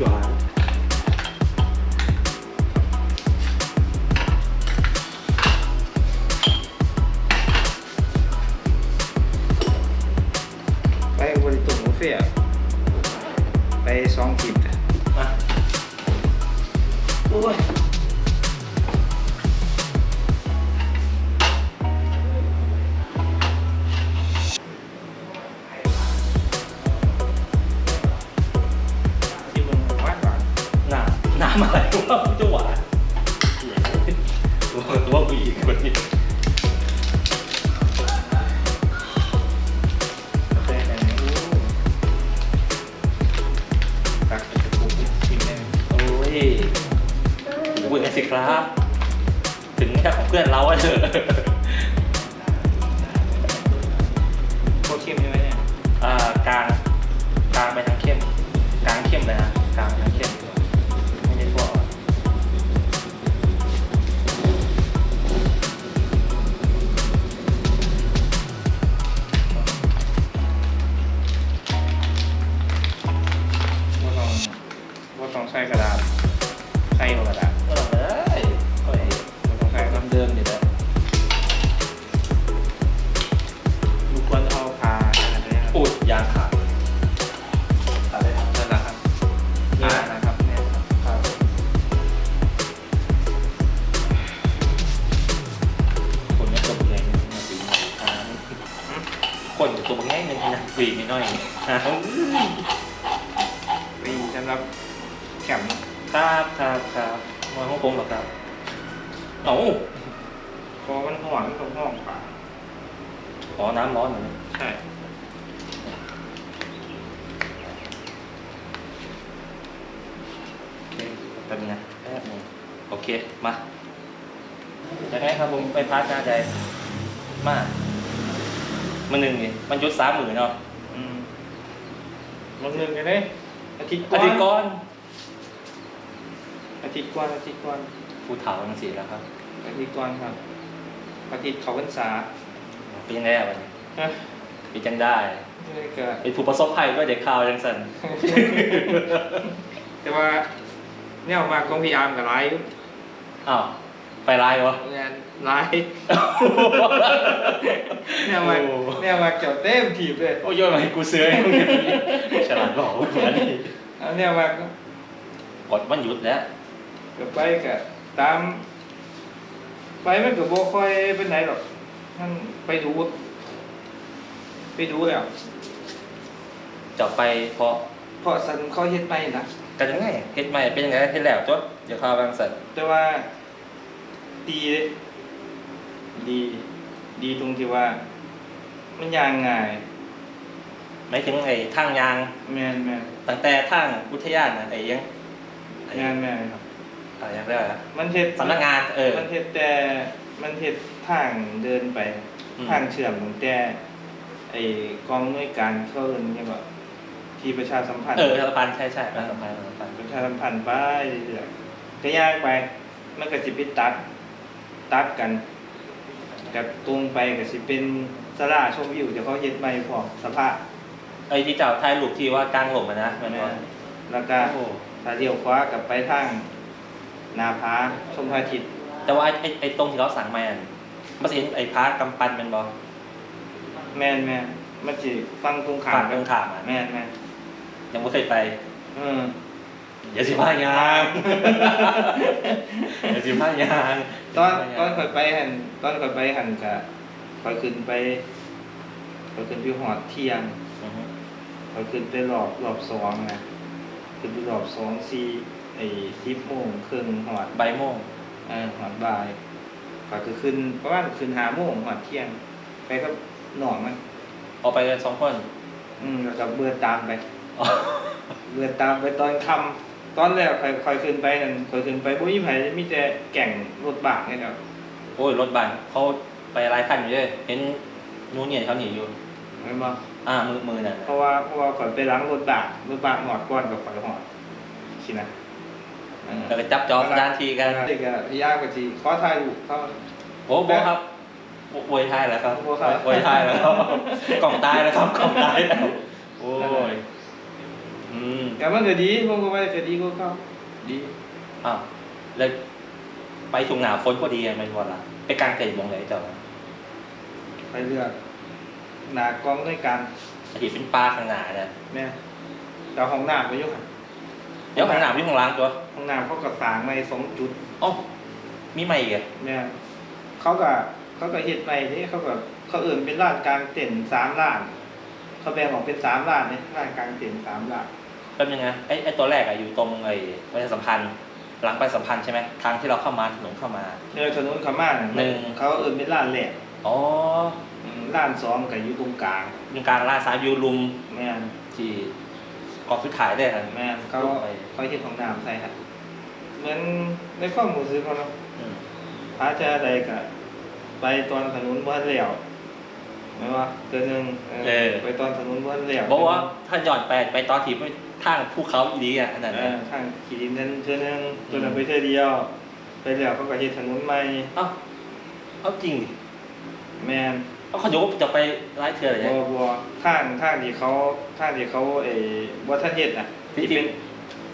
กว่ ตัวตัวผู้หญิงคนนี้กาแฟแดงอู้ตักจะปลูกชิมได้ไหมโอ้ยบุญกันสิครับ ถึงแค่ของเพื่อนเราอะเถอะโคตรเข้มใช่ไหมเนี่ย อ่ากลางกลางไปทางเข้มกลางเข้มเลยนะกลางไป ครับมาห้องผมเหรอครับเอ้าพอมันห่อนมันต้องห้องป่าขอน้ำร้อนหน่อยใช่โอเป็นไงแป๊บนึงโอเค มาจะไงครับผมไปพักหน้าใจมามันหนึ่งนี่มันยุดสามหมื่นเนาะอืมมันเรื่งกันเลยอาทิตย์อาทิตย์ก่อน อาทิตย์ก่อนอาทิตย์ก่อนผู้เฒ่าจังสีแล้วครับอาทิตย์ก่อนครับอาทิตย์เขาพรรษาเป็นยังไงอะวันนี้ฮะเป็นจังได้นี่ก็เป็นผู้ประสบภัยด้วยเด็กข่าวจังสันแต่ว่าเนี่ยออกมาของพี่อาร์มกับไลฟ์อ้าวไปไลน์วะงานไลฟ์เนี่ยมาเนี่ยมาเกี่ยวเต็มทีบเลยโอ้ยโยนมาให้กูเสื้อให้มึงอย่างนี้ฉลาดบอกว่าเหมือนนี่เอาเนี่ยมาก็กดมันหยุดแล้ว ก็ไปกับตาม ไปมันก็บ่ค่อยเป็นไหนหรอกมันไปดู ไปดูแล้วจะไปเพราะเพราะสันเขาเฮ็ดไปนะกันยังไงเฮ็ดใหม่เป็นยังไงเฮ็ดแล้วจดเดี๋ยวข่าวบางสันแต่ว่าดีเลยดี ดีตรงที่ว่า มันยางง่ายไม่ถึงไอ้ทางยางแมนแมนตั้งแต่ทางอุทยานน่ะไอ้ยังไอ้แมนแมนครับ อะไรยังเรียกอะไรนะมันเฮ็ดสำนักงานเออ มันเฮ็ดแต่มันเฮ็ดทางเดินไปอืม ทางเชื่อมตั้งแต่ไอ้กองหน่วยการเขาเอิ้นใช่ป่ะที่ประชาสัมพันธ์ เออประชาสัมพันธ์ใช่ใช่ประชาสัมพันธ์ประชาสัมพันธ์ประชาสัมพันธ์ไปเรื่อยๆก็ยากไป มันก็สิไปตัด ตัดกันกับตรงไปก็สิเป็นสลาชมวิวเดี๋ยวเขาเฮ็ดใหม่พร้อมสภาพไอ้ที่เจ้าถ่ายรูปที่ว่ากลางหลมอะนะแมันว่าแล้วก็โอ้ถ้าเลี้ยวขวากับไปทาง นาผาชมพระอาทิตย์แต่ว่าไอ้ไอ้ไอ้ตรงที่เขาสั่งมาอันมันสิเห็นไอ้พระกำปั้นแมันบ่แม่นแม่นมันสิฟังตรงข้ามฝั่งตรงข้ามอะแม่นแม่นยังไม่เคยไปเอออย่าสิพายางอย่าสิพายางตอนตอนข่อยไปหันตอนข่อยไปหันก็ข่อยขึ้นไปข่อยขึ้นไปหอดเที่ยงอือฮึข่อยขึ้นไปรอบรอบสองนะขึ้นไปรอบสองสี่ ไอ้สิบโมงครึ่งหอดบ่ายโมงเออหอดบ่ายข่อยก็ขึ้นประมาณขึ้นห้าโมงหอดเที่ยง ไปกับหนองมันออกไปกันสองคน อืมแล้วก็เบื่อตามไปอ๋อเบื่อตามไปตอนค่ำตอนแรกข่อยข่อยขึ้นไปนั่นข่อยขึ้นไปบ่มีไผมีแต่แก่งรถบากนี่แหละโอ้ยรถบัสเขาไปหลายคันอยู่เลยเห็นนู้นเนี่ยเขาหนีอยู่เห็นบ่อ่ามือมือน่ะเพราะว่าเพราะว่าข่อยไปล้างรถบากรถบากหอดก้อนกับข่อยหอดสินะเออ แล้วก็จับจองสถานที่กันเด็กอะพี่ยากกว่าทีขอถ่ายรูปเขาโอ้โหครับโอ้อวยทายแล้วครับโอ้ครับอวยทายแล้วครับกล่องตายแล้วครับกล่องตายแล้วโอ้ยอืมแต่มันก็ดีผมก็ว่าก็ดีกว่าเขาดีอ้าวแล้วไปช่วงหนาฝนพอดีอะแมันวันละไปกลางเต็นท์มองไหนเจ้าไปเลือกหนากล้องด้วยกันอาทิตย์เป็นปลาข้างหน้าเนี่ยแม่แต่ห้องน้ำไปอยุ่ง เดี๋ยวข้างหน้าพี่ของล้างตัวห้องน้ำเขาก็สร้างมาสองจุดอ๋อมีใหม่อีกอะแม่เขาก็เขาก็เฮ็ดไปนี่เขาก็เขาเอื่นเป็นร้านกลางเต็นท์สามร้าน เขาแบ่งออกเป็นสามร้านเนี่ยร้านกลางเต็นท์สามร้านแป๊บนึงนะไอ้ไอ้ตัวแรกอะอยู่ตรงไอ้ประชาสัมพันธ์หลังไปสัมพันธ์ใช่ไหมทางที่เราเข้ามาถนนเข้ามาเนยถนนเขามาน่ะหนึ่งเขาเอื่นเป็นร้านแรกอ๋ออืมร้านสองก็อยู่ตรงกลางมีการล่าซ้ายวิวลุมแม่นที่ กองสุดท้ายได้ครับแม่นเขาไปเขาเฮ็ดห้องน้ำใส่ครับเหมือนในความรู้สึกเขาเนาะอืมพระเจ้าใดก็ไปตอนถนนบ้านเหลี่ยวไม่ว่าเดือนหนึ่งเออไปตอนถนนบ้านเหลี่ยวบอกว่าถ้าย้อนไปไปตอนที่ไปทางภูเขาอีดีอะอันนั้นเอนะอข้างขี่ดินนั้นเดือนหนึ่งตัวนั้นไปเท่อเดียว ไปแล้วเขาก็เฮ็ดถนนใหม่เอ้าเอาจริงดิแม่น เอาเขาโยกจะไปไล่เธออะไรบัเนี่วยบัวข้างข้างที่เขาข้างที่เขาเอ่อวัฒนเฮ็ดน่ะที่ที่เป็น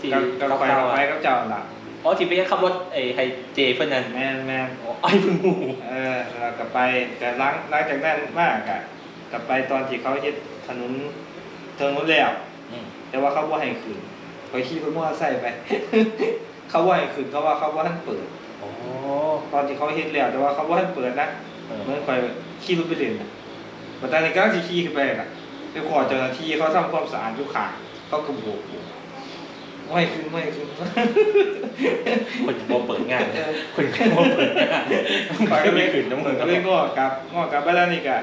ที่กับกับไฟเก่ากับๆไฟอะกับเจ้าน่ะอ๋อที่ไปขับรถไอ้ไฮเจเพื่อนนั่นแม่นแม่น อ๋อไอ้เพิ่งงูเออแล้วก็ไปแต่หลังหลังจากนั้นมากอะกลับไปตอนที่เขาเฮ็ดถนนถนนแล้ว อืมแต่ว่าเขาบ่ให้ขึ้นเขาขี่รถมอเตอร์ไซค์ไป เขาบ่ให้ขึ้นเขาว่าเขาบ่ทันเปิด อ๋อตอนที่เขาเฮ็ดแล้วแต่ว่าเขาบ่ทันเปิดนะเออเหมื่อนข่อย ขี่รถไปเล่นน่ะบัดนั้นกำลังสิขี่ขึ้นไปน่ะไปขอเจ้าหน้าที่เขาทำความสะอาดอยู่ข้างเขาก็โบกโบกบ่ให้ขึ้นบ่ให้ขึ้นคนจะมาเปิดงานเออคนจะมาเปิดงานมันก็ไม่ขึ้นน้ำมึงก็เลยงอกกลับงอกกลับไปแล้วนี่ก็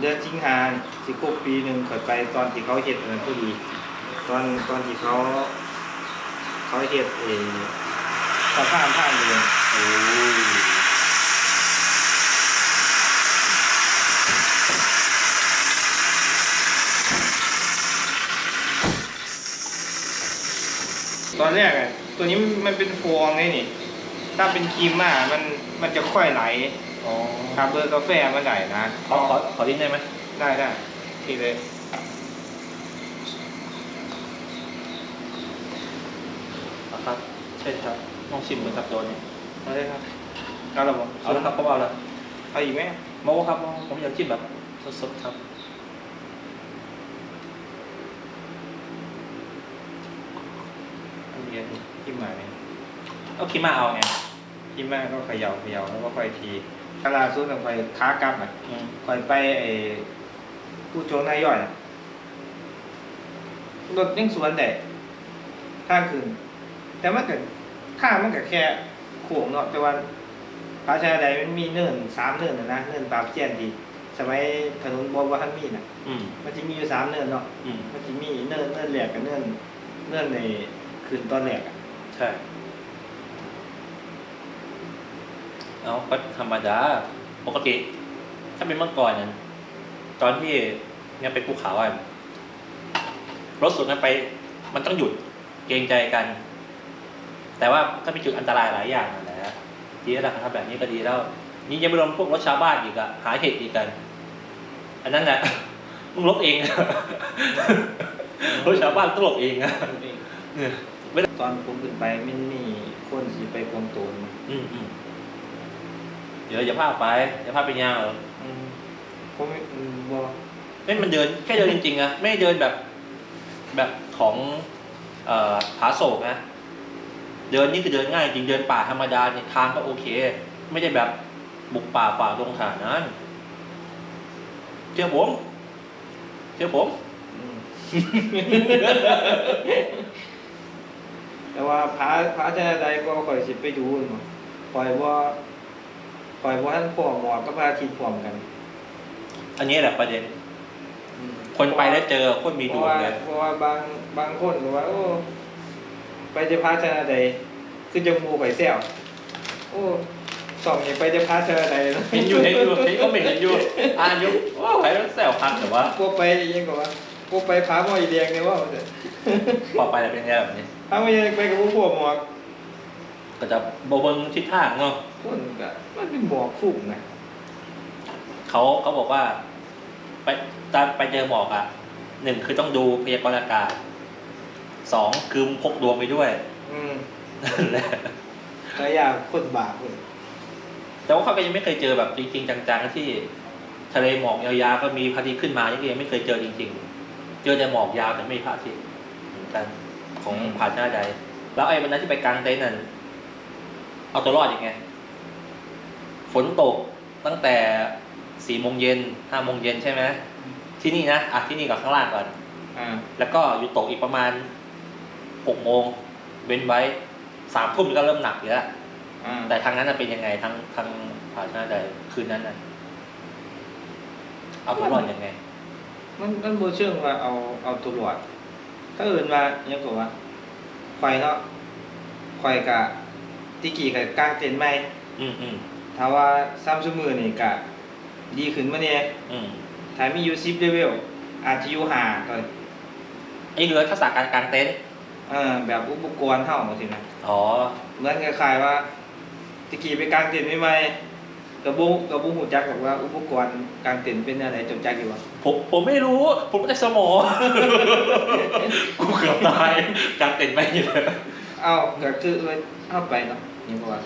เดือนสิงหาสิครบปีหนึงข่อยไปตอนที่เขาเฮ็ดอันนั้นพอดี ตอนตอนที่เขา เขาเฮ็ดเออสะพานทางเดินโอ้ ตอนแรกอะตัวนี้มันเป็นฟองไงนี่ ถ้าเป็นครีมมามันมันจะค่อยไหลอ๋อครับเบอร์กาแฟมันได้นะขอขอขอดิ้นได้ไหมได้ได้ทีเลยเอาครับเช่นครับลองชิมเหมือนกับโดนเนี่ยเอาเลยครับเอาละบ่เอาแล้วครับก็เอาแล้วเอาอีกไหมโม้ครับโม้ผมอยากชิมแบบสดๆครับ อันนี้ครีมมาเนี่ยเอาคิดมาเอาไงครีมมาก็เขย่าเขย่าแล้วก็ค่อยทีกลาซุดลงไปขากลับอะอืมค่อยไปไอ้ผู้โจงนายย่อยน่ะรถยังสวนได้ข้างคืนแต่มันก็ข้างมันก็แค่โขงเนาะแต่ว่าพระชาใดมันมีเนินสามเนินนะนะเนินปราบเจียนดีสมัยถนนบวรทันมีน่ะอืมมันจะมีอยู่สามเนินเนาะอืมมันจะมีเนินเนินแหลกกับเนินเนินใน คืนตอนแหลกอะใช่ เอาก็ธรรมดา ปกติ ถ้าเป็นเมื่อก่อนนั้นตอนที่เนี่ยไปภูเขาอะรถสวนกันไป มันต้องหยุดเกรงใจกัน แต่ว่าก็มีจุดอันตรายหลายอย่างนั่นแหละดีแล้วนะครับแบบนี้ก็ดีแล้ว นี่ยังไม่รวมพวกรถชาวบ้านอีกอะหาเหตุอีกกัน อันนั้นแหละมึงลบเอง รถชาวบ้านต้องลบเองอะ เนี่ยตอนผมขึ้นไปมันมีคนสีไปกวงโตนอืมอืมเดี๋ยวอย่าพาไปอย่าพาไปยาวเหรออืมผมไม่อืมบ่ไม่มันเดินแค่เดินจริงๆอะไม่ได้เดินแบบ แบบของ เอ่อผาโศกนะเดินนี่คือเดินง่ายจริงเดินป่าธรรมดาเนี่ยทางก็โอเค ไม่ได้แบบบุกป่าป่าลงขนาดนั้นเชื่อผมเชื่อผม อืม แต่ว่าพระพระเจ้าใดก็คอยสิไปดูเนาะคอยว่าคอยว่าท่านพ่อหมอกับพระอาทิตย์พร้อมกัน อันนี้แหละประเด็นอืมคนไปแล้วเจอคนมีเพดราะวงว่าเลยเพราะว่าบางบางคนก็ว่า โอ้ ไปจะพระเจ้าใดคือจะมูไปแซวโอ้สองอย่าไปจะพระเจ้าใดนะเห็นอยู่เห็นอยู่เห็นก็ไม่เห็นอยู่อ่านอยู่ว้าวใครต้องแซวพักแต่ว่าพวกไปยังก็ว่าพว กไปพาหมออีเดียงเนี่ยว่ามันจะพอไปแล้วเป็นไงแบบนี้พาหมออีเดียงไปกับพวกพวกหมอกก็จะบเบิงทิศทางเนาะคนก็มันเป็นหมอกฝุ่งนะเขาเขาบอกว่า ไปตอนไปเจอหมอกอะหนึ่งคือต้องดูพยากรณ์อากาศสองคือพกดวงไปด้วย อืมนั่นแหละก็อยากคนบาปเลยแต่ว่าเขาก็ยังไม่เคยเจอแบบจริงๆจังๆที่ ทะเลหมอกยาวๆก็มีพระอาทิตย์ขึ้นมายังไม่เคยเจอจริง ๆ เจอแต่หมอกยาวแต่ไม่มีพระอาทิตย์เหมือนกันของผาหน้าใด แล้วไอ้วันนั้นที่ไปกลางเต็นท์นั่นเอาตัวรอดยังไง ฝนตกตั้งแต่สี่โมงเย็นห้าโมงเย็นใช่ไหมที่นี่นะอะที่นี่กับข้างล่างก่อน อ่า แล้วก็อยู่ตกอีกประมาณหกโมงเว้นไว้สามทุ่มก็เริ่มหนักอยู่แล้วอ่าแต่ทางนั้นน่ะเป็นยังไงทางทางผาชนะใดคืนนั้นน่ะเอาตัวรอดยังไง มันมันโบเชื่องว่าเอาเอาตัวรอดถ้าอื่นว่ายังก็ว่าควายเนาะควายกะติกี่กับกลางเต็นท์ไหมอืมอืมถ้าว่าซ้ำชั่วมือนี่กะดีขึ้นมาเนี่ยอืมถ้ามีอยู่10เลเวลอาจจะอยู่ห้าก็ไอ้เรือทักษะการกางเต็นท์เออแบบอุปกรณ์เท่าสินะอ๋อเหมือนคล้ายๆว่าตะกี้ไปกลางเต็นท์ใหม่ๆ กระบุกระบุหูจักบอกว่าอุปกรณ์กลางเต็นท์เป็นอะไรจดจักอยู่วะผมผมไม่รู้ ผมไม่ได้สมองกูเกือบตายกางเต็นท์ไม่เลยเอ้าก็คือเลยเข้าไปเนาะนี่บอกว่า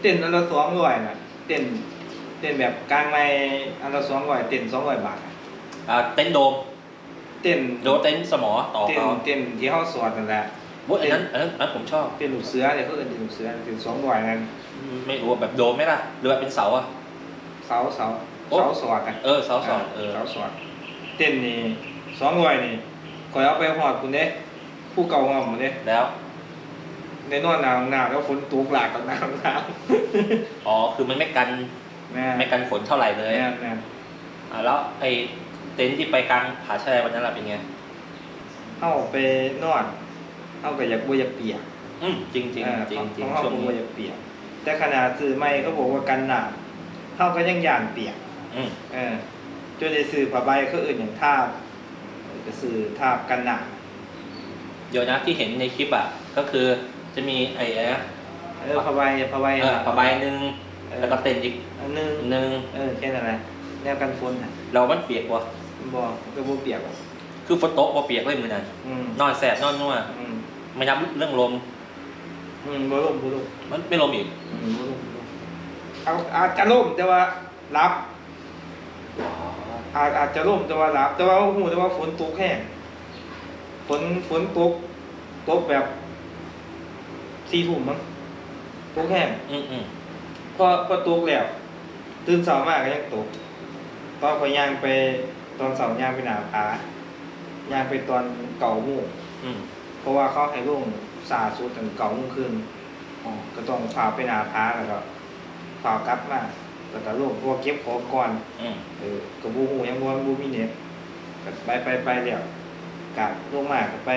เต็นท์อันละสองร้อยน่ะเต็นท์เต็นท์แบบกลางในอันละสองร้อยเต็นท์สองร้อยบาทอะอ่าเต็นท์โดมเต็นท์โดมเต็นท์สมอต่อเต็นเขาท์เต็นท์ที่เขาสอนนั่นแหละว่าอันนั้นอันนั้นอันนั้นผมชอบเป็นลูกเสือเนี่ยเขาเอิ้นเป็นลูกเสือเป็นสองร้อยนั่นไม่รู้ว่าแบบโดมไหมล่ะหรือว่าเป็นเสาอะ เสาเสาโอ้เสาสอดอะเออเสาสอนเออเสาสอดเต็นท์นี่สองร้อยนี่คอยเอาไปหอดคุณเด้ผู้เก่าหอมหมดเด้แล้ว ในนอนหนาวหนาวแล้วฝนตกหลากกับหนาวหนาวอ๋อ คือมันไม่กันแม่ไม่กันฝนเท่าไหร่เลยแม่แม่อ่าแล้วไอ้เต็นท์ที่ไปกลางผาชะไดวันนั้นล่ะเป็นไง เข้าไปนอนเข้าไปอยากบัวอยากเปียก อืมจริงจริงเออจริงจริงของเข้าช่วงบัวนี้อยากเปียกแต่ขนาดซื้อไม่ก็บอกว่ากันหนาว เข้าก็ยังย่านเปียกอืมเออจนได้ซื้อผ้าใบเขาอื่นอย่างทาบเออก็ซื้อทาบกันหนาวเดี๋ยวนะที่เห็นในคลิปอะก็คือจะมีไอ้อะไรนะเออผ้าใบผ้าใบเออผ้าใบหนึ่งเออแล้วก็เต็นท์อีกอันหนึงหนึ่งเออแค่นั้นแหละแนวกันฝนน่ะเรามันเปียกวะบอกก็บ่เปียกหรอกคือฝนตกว่าเปียกเลยมือนั้นอืมนอนแสบนอนนัวอืมไม่นับเรื่องลมอืมบ่ลมบ่ลมมันไม่ลมอีกอืมบ่ลมบ่ลม เอาอาจจะล่มแต่ว่ารับอาจอาจจะล่มแต่ว่ารับแต่ว่าหูแต่ว่าฝนตกแห้งฝนฝนตกตกแบบสี่ทุ่มมั้งตกแห้งอืมอืมพอพอตกแล้ว ตื่นเช้ามากก็ยังตกตอนพอย่างไปตอนเช้าย่างไปหนาผาย่างไปตอนเก่าโมงอืมเพราะว่าเขาให้ลงสาสุดถึงเก่าโมงคืนอ๋อก็ต้องฝ่าไปหนาผาแล้วก็ ฝ่ากลับมาแล้วก็ลงเพวกเก็บของก่อนอืมเออกับบูหูยังบ่บูมีเน็ตก็ไปไปไปแล้วกลับลงมาก็ไป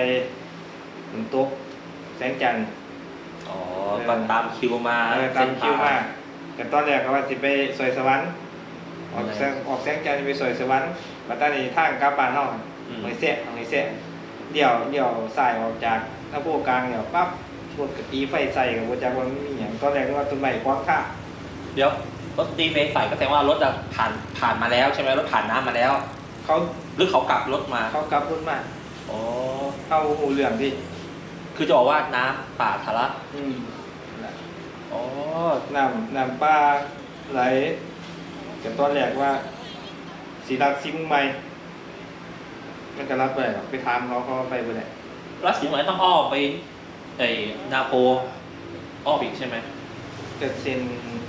น้ำตกแสงจันทร์อ๋อก็ตามคิวมาตามคิวมาก็ตอนแรกก็ว่าสิไปซอยสวรรค์ออกแสงออกแสงจันทร์ไปซอยสวรรค์มาตอนนี้ทางกลับบ้านเฮาอืมหอยแซะหอยแซะเดี่ยวเดี่ยวสายออกจากหน้าโพกกลางเดี่ยวปั๊บรถกระตีไฟใส่กับบ่จักว่ามันมีหยังตอนแรกก็ว่าต้นไม้ขวางทา เดี๋ยวรถตีเมย์ใส่ก็แสดงว่ารถอะผ่านผ่านมาแล้วใช่ไหมรถผ่านน้ำมาแล้วเขาหรือเขากลับรถมาเขากลับรถมาอ๋อเข้าหูเรื่องที่ คือจะบอกว่าน้ำป่าทะลักอืมนั่นแหละอ๋อน้ำน้ำปลาไหลแต่ตอนแรกว่าสีรัดซิมงใหม่มันก็รับไปหรอกไปถามเขาเขาก็ไปบ่ได้รัศมีไหมต้องอ้อมไปไอ้นาโพอ้อมอีกใช่ไหม แต่เส้น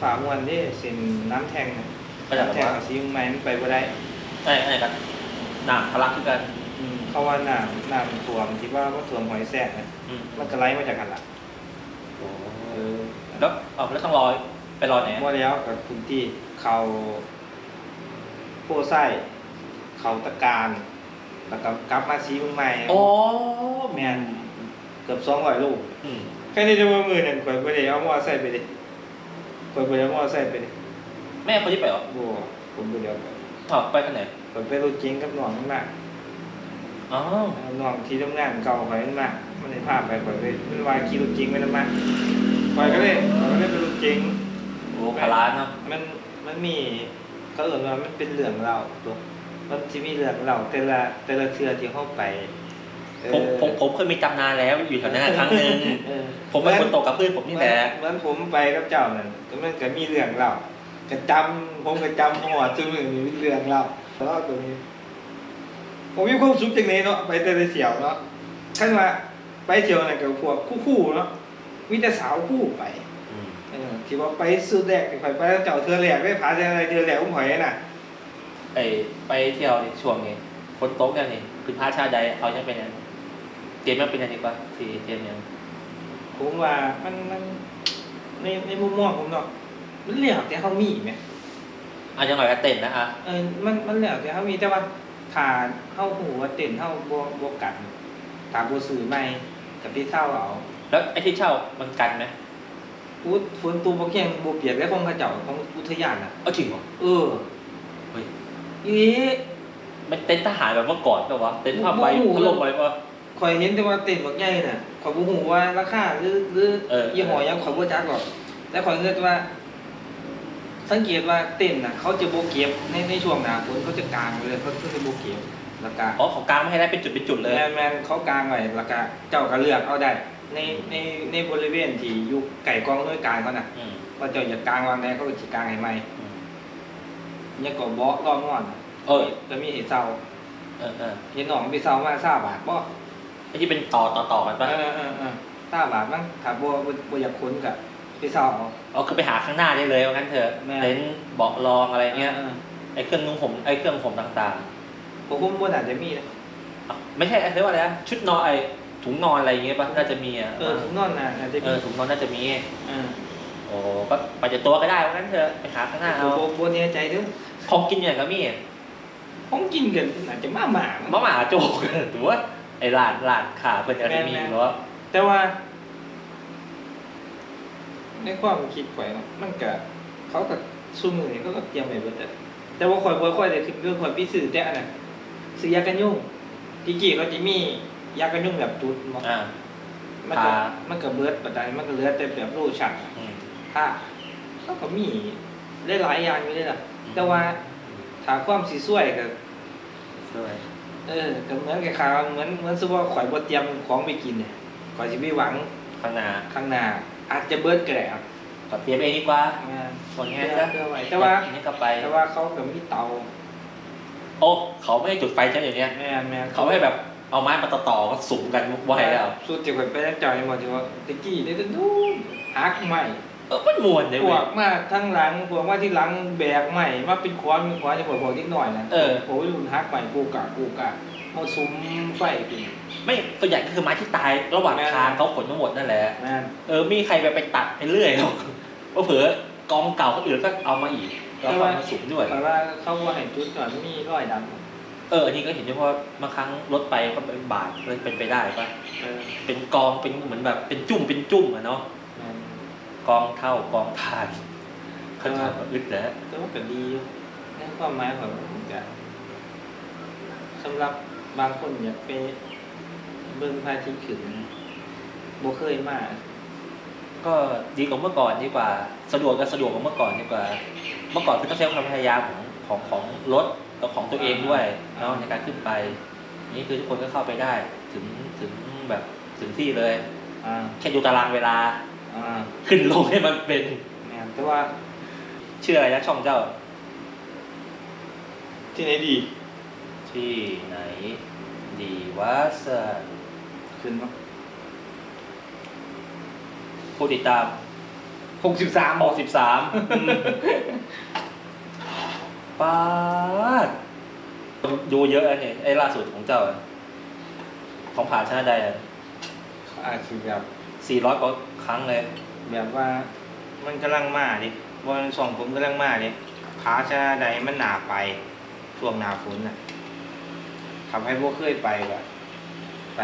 ฝามวนนี่เส้นน้ำแทงน่ะก็จะน้ำแบแทบงว่ากับซิมงใหม่มันไปบ่ได้ไอ้ไอ้กันน้ำทะลักคือกันอืมเขาว่าน้ำน้ำท่วมที่ว่าว่าท่วมหอยแซกนะอืมมันก็ไหลมาจากกันละโอ้เออแล้วเอาแล้วต้องรอไปรอไหนว่าแล้วกับพื้นที่เขาโพไส้เขาตะการแล้วก็กลับมาซีเมืองใหม่โอ้แม่นเกือบสองร้อยลูกอืม แค่นี้จะว่ามือหนึ่งข่อยไปเลยเอามอไซค์ไป เลยข่อยไปเอามอไซค์ไปเลยแม่คนที่ไปเหรอบัวผมไปเดียวไปอ๋อไปกันไหนข่อยไปรถเก๋งกับน้องมันมากอ๋อน้องที่ทำงานเก่าข่อยมันมากมันได้พาไปข่อยไปมันวายขี่รถเก๋งไปนั่นมาข่อยก็เลยข่อยก็เลยไปรถเก๋งโอ้พาร้านเนาะมันมันมีเขาเอ่ยว่ามันเป็นเรื่องเราตัวมันที่มีเรื่องเราแต่ละแต่ละเทือที่เข้าไปเออผมผมผผมเคยมีตำนานแล้วอยู่แถวนั้นครั้งหนึ่งเออ ผมเป็นคนตกกับเพื่อนผมนี่แหละเหมือนผมไปกับเจ้านั่นก็มันก็มีเรื่องเล่าก็จำผมก็จำหัวจนมือมีเรื่องเล่าแล้วตรงนี้ผมมีความสุขจังเลยเนาะไปแต่ละเที่ยวเนาะขั้นว่าไปเที่ยวนั่นกับพวกคู่ๆเนาะมีแต่สาวคู่ไปอืมเออที่ว่าไปสุดแรกไปไปแล้วเจ้าเธอแรกได้พาเธออะไรเธอแรกอุ้มหอยน่ะไปไปเที่ยวในช่วงนี้ฝนตกเนี่ยนี่คือพระชาติใดเขายังเป็นยังเจมส์ยังเป็นยังดีกว่าที่เจมส์ยัง ผมว่ามันมันในในมุมมองผมเนาะมันเหลี่ยมแต่เขามีไหมอะยังไงก็เต้นนะอะเออมันมันแล้วแต่เขามีแต่ว่าถ้าเฮาหูว่าเต้นเฮาบ่บ่กันถ้าบ่ซื้อใหม่กับพี่เท่าเอาแล้วไอ้ที่เช่ามันกันไหมพูดฝนตูบ่เคียงบ่เปียกแล้วของเขาเจ้าของอุทยานน่ะเอาจริงเหรอเออเฮ้ยอีมันเต็นท์ทหารแบบเมื่อก่อนปะวะเต็นท์ผ้าใบโอ้โหพัดลมอะไรปะ ข่อยเห็นแต่ว่าเต้นบักใหญ่น่ะข่อยบ่ฮู้ว่าราคาหรือหรือเออ ยี่ห้อหยังข่อยบ่จักหรอก แต่ข่อยเฮ็ดว่า สังเกตว่าเต้นน่ะ เขาจะบ่เก็บในในช่วงหน้าฝนเขาจะกางไว้เลยเขาเขาจะบ่เก็บแล้วก็ อ๋อของกลางไม่ให้ได้เป็นจุดเป็นจุดเลย แมนแมนเขากางไว้แล้วก็เจ้าก็เลือกเอาได้ ในในในบริเวณที่อยู่ไก่กองด้วยการเขาน่ะอืมว่าเจ้าอยากกางวางไหนเขาก็สิกางให้ใหม่อืมเนี่ยก็เบาะรองงอนเออก็มีเห็ดเซาเออเออเห็ดหนองไปเซามาซาบาทบ่ไอ้ที่เป็นต่อต่อต่อกันปะอเออเออซาบาทมั้งถ้าบ่บ่บ่อยากคุ้นก็ไปเซาเอาอ๋อคือไปหาข้างหน้าได้เลยว่างั้นเถอะเต็นท์เบาะรองอะไรเงี้ยไอ้เครื่องนุ่งผมไอ้เครื่องผมต่างผมผมบ่น่าจะมีนะไม่ใช่เรียกว่าอะไรนะชุดนอนไอ้ถุงนอนอะไรเงี้ยปะน่าจะมีอะเออถุงนอนน่ะน่าจะมีอถุงนอนน่าจะมีเออโอ้ก็ไปจากตัวก็ได้ว่างั้นเถอะไปหาข้างหน้าเอาบ่บ่แน่ใจด้อของกินอย่างก็มีของกินกันน่าจะมาหมามั้งมะหมาโจกหรือว่า อ้ร้านร้านขาเพิ่นจะมีแม่นๆหรือว่าแต่ว่า ในความคิดข่อยเนาะมันก็เขาก็สู้มือนี่เขาก็เตรียมไว้เบิดแต่แต่ว่าข่อยบ่ค่อยได้ถึงเรื่องข่อยพี่ซื้อแต่อันนั้นซื้อยากันยุงที่กี้เขาจะมียากันยุงแบบจุดเนาะอ่ามันก็อ่ามันก็เบิดปัจจัยมันก็เหลือแต่แบบโลชั่นอืมถ้าเขาก็มีหลายๆอย่างอยู่เลยล่ะแต่ว่าถ้าความสิสวยก็ด้วย เออก็เหมือนกับข่าวเหมือนเหมือนสมมุติว่าข่อยบ่เตรียมของไปกินเนี่ยข่อยสิไปหวังข้างหน้าข้างหน้า อาจจะเบิดก็ได้ครับก็เตรียมเองดีกว่างานคนเพื่ง่ายอซะเพื่อไว้แต่ว่าอย่างนี้ก็ไปแต่ว่าเขาก็มีเตา โอ้เขาไม่ให้จุดไฟใช่ไหมอย่างเนี้ยแม่นแม่นเขาให้แบบเอาไม้มาต่อๆก็สุมกันไว้แล้วสุดที่ข่อยไปแล้วจอยหมดที่ว่าตะกี้ได้แต่นู้นหักใหม่ เออมันมวนเลยพเว้วย กมาทั้งหลังพวกมาที่หลังแบกใหม่มาเป็นขวานเป็นขวานจะบอกบอกนิดหน่อยนะเออ โอ้ยรุ่นหักใหม่กูกะกูกะเอาซุ้มไฟกิน ไม่ส่วนใหญ่ก็คือไม้ที่ตายระหว่างแม่น ทางเขาขนมาหมดนั่นแหละแม่นเออมีใครไปไปตัดไปเรื่อยหรอกว่าเผื่อกองเก่าคนอื่นก็เอามาอีกก็เอามาสุมด้วย แต่ว่าเขาว่าให้จุดก่อนมีร้อยดำเอออันนี้ก็เห็นด้วยเพราะว่าบางครั้งรถไปก็เป็นบาทเลยเป็นไปได้ปะเออเป็นกองเป็นเหมือนแบบเป็นจุ่มเป็นจุ่มอะเนาะแม่น กองเท่ากองทานเขาถามว่าอึดแล้วแต่ว่าก็ดีอยู่ในความหมายของผมจะสำหรับบางคนอยากไปเบิ่งพระอาทิตย์ขึ้นบ่เคยมาก็ดีกว่าเมื่อก่อนดีกว่า สะดวกก็สะดวกกว่าเมื่อก่อนดีกว่า เมื่อก่อนคือต้องใช้ความพยายามของของของรถกับของตัวเองด้วยเนาะในการขึ้นไป นี่คือทุกคนก็เข้าไปได้ ถึงถึงแบบถึงที่เลยอ่าแค่ดูตารางเวลา อ่าขึ้นลงให้มันเป็นแม่นแต่ว่าชื่ออะไรนะช่องเจ้า ที่ไหนดีที่ไหน ดีวะสะขึ้นปะผู้ติดตามหกสิบสามหกสิบสามป้าดดูเยอะอันนี้ไอ้ล่าสุดของเจ้าอะของผ่านชนะใดอาจจะแบบ สี่ร้อยกว่า ครั้งเลย แบบว่ามันกำลังมาดิบอลสองผมกำลังมาดิขาชนะใดมันหนาไปช่วงหนาฝนน่ะทำให้พวกเคยไปแบบไป